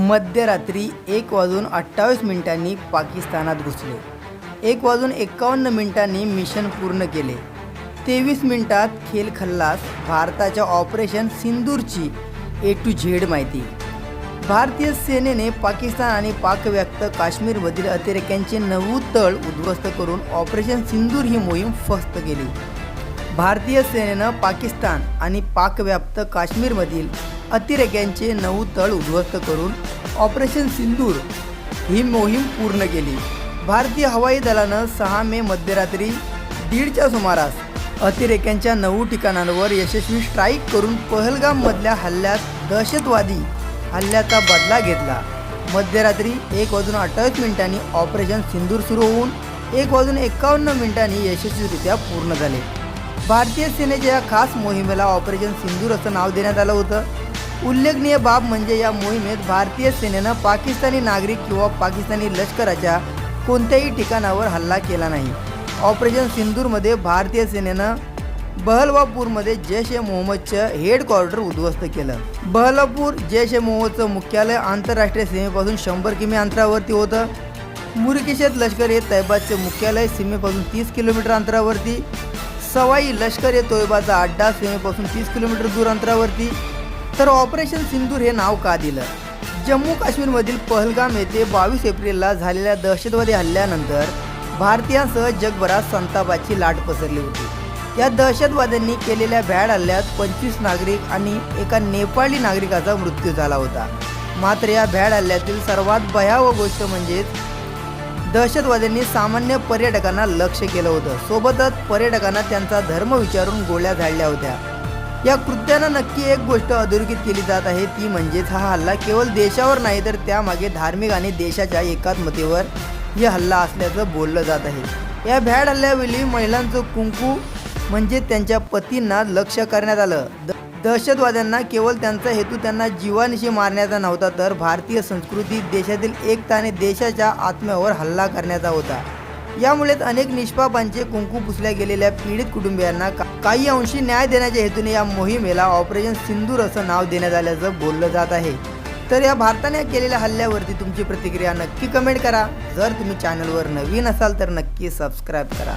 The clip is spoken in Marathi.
मध्यरात्री एक वाजून अठ्ठावीस मिनिटांनी पाकिस्तानात घुसले. एक वाजून एकावन्न मिनिटांनी मिशन पूर्ण केले. तेवीस मिनिटात खेल खल्लास भारताच्या ऑपरेशन सिंदूरची ए टू झेड माहिती. भारतीय सेनेने पाकिस्तान आणि पाकव्याप्त काश्मीरमधील अतिरेक्यांचे नऊ तळ उद्ध्वस्त करून ऑपरेशन सिंदूर ही मोहीम फस्त केली. भारतीय सेनेनं पाकिस्तान आणि पाकव्याप्त काश्मीरमधील अतिरेक्यांचे नऊ तळ उद्ध्वस्त करून ऑपरेशन सिंदूर ही मोहीम पूर्ण केली. भारतीय हवाई दलानं सहा मे मध्यरात्री दीडच्या सुमारास अतिरेक्यांच्या नऊ ठिकाणांवर यशस्वी स्ट्राईक करून पहलगाममधल्या हल्ल्यात दहशतवादी हल्ल्याचा बदला घेतला. मध्यरात्री एक वाजून अठ्ठावीस मिनिटांनी ऑपरेशन सिंदूर सुरू होऊन एक वाजून एकावन्न मिनिटांनी यशस्वीरित्या पूर्ण झाले. भारतीय सेनेच्या या खास मोहिमेला ऑपरेशन सिंदूर असं नाव देण्यात आलं होतं. उल्लेखनीय बाब म्हणजे या मोहिमेत भारतीय सेनेनं पाकिस्तानी नागरिक किंवा पाकिस्तानी लष्कराच्या कोणत्याही ठिकाणावर हल्ला केला नाही. ऑपरेशन सिंदूरमध्ये भारतीय सेनेनं बहलवापूरमध्ये जैश ए मोहम्मदचं हेडक्वार्टर उद्ध्वस्त केलं. बहलापूर जैश ए मोहम्मदचं मुख्यालय आंतरराष्ट्रीय सीमेपासून शंभर किमी अंतरावरती होतं. मुरकिशेत लष्कर ए तैबाचे मुख्यालय सीमेपासून तीस किलोमीटर अंतरावरती. सवाई लष्कर ए तोयबाचा अड्डा सीमेपासून तीस किलोमीटर दूर अंतरावरती. तर ऑपरेशन सिंदूर हे नाव का दिलं? जम्मू काश्मीरमधील पहलगाम येथे बावीस एप्रिलला झालेल्या दहशतवादी हल्ल्यानंतर भारतीयांसह जगभरात संतापाची लाट पसरली होती. या दहशतवाद्यांनी केलेल्या भ्याड हल्ल्यात पंचवीस नागरिक आणि एका नेपाळी नागरिकाचा मृत्यू झाला होता. मात्र या भ्याड हल्ल्यातील सर्वात भयावह गोष्ट म्हणजेच दहशतवाद्यांनी सामान्य पर्यटकांना लक्ष केलं होतं. सोबतच पर्यटकांना त्यांचा धर्म विचारून गोळ्या झाडल्या होत्या. या कृत्यानं नक्की एक गोष्ट अधोरेखित केली जात आहे ती म्हणजेच हा हल्ला केवळ देशावर नाही तर त्यामागे धार्मिक आणि देशाच्या एकात्मतेवर हे हल्ला असल्याचं बोललं जात आहे. या भ्याड हल्ल्यावेळी महिलांचं कुंकू म्हणजे त्यांच्या पतींना लक्ष करण्यात आलं. द- दहशतवाद्यांना केवळ त्यांचा हेतू त्यांना जीवानिशी मारण्याचा नव्हता तर भारतीय संस्कृती देशातील एकता आणि देशाच्या आत्म्यावर हल्ला करण्याचा होता. यामुळेच अनेक निष्पापांचे कुंकू पुसल्या गेलेल्या पीडित कुटुंबियांना काही अंशी न्याय देण्याच्या हेतूने या मोहिमेला ऑपरेशन सिंदूर असं नाव देण्यात आल्याचं बोललं जात आहे. तर या भारताने केलेल्या हल्ल्यावरती तुमची प्रतिक्रिया नक्की कमेंट करा. जर तुम्ही चॅनलवर नवीन असाल तर नक्की सबस्क्राईब करा.